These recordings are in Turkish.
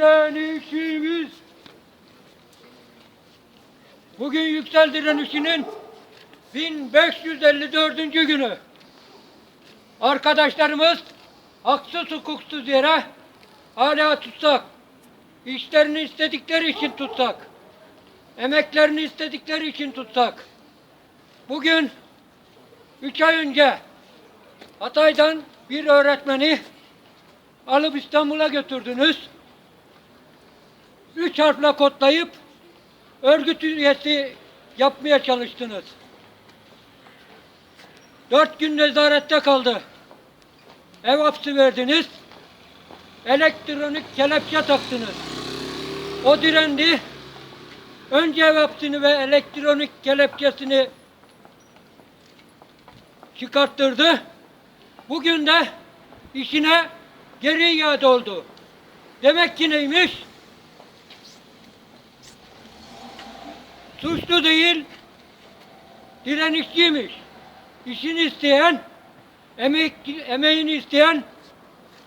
direnişimiz. Bugün yüksel direnişinin 1554. günü. Arkadaşlarımız haksız hukuksuz yere hala tutsak, işlerini istedikleri için tutsak, emeklerini istedikleri için tutsak. Bugün üç ay önce Hatay'dan bir öğretmeni alıp İstanbul'a götürdünüz. Üç harfle kodlayıp örgüt üyesi yapmaya çalıştınız. Dört gün nezarette kaldı. Ev hapsi verdiniz. Elektronik kelepçe taktınız. O direndi. Önce ev hapsini ve elektronik kelepçesini çıkarttırdı. Bugün de işine geri iade oldu. Demek ki neymiş? Suçlu değil, direnişçiymiş. İşini isteyen, emek, emeğini isteyen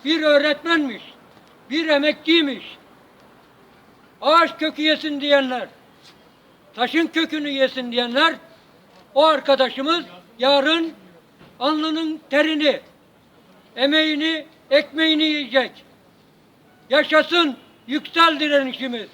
bir öğretmenmiş, bir emekçiymiş. Ağaç kökü yesin diyenler, taşın kökünü yesin diyenler, o arkadaşımız yarın alnının terini, emeğini, ekmeğini yiyecek. Yaşasın yüksel direnişimiz.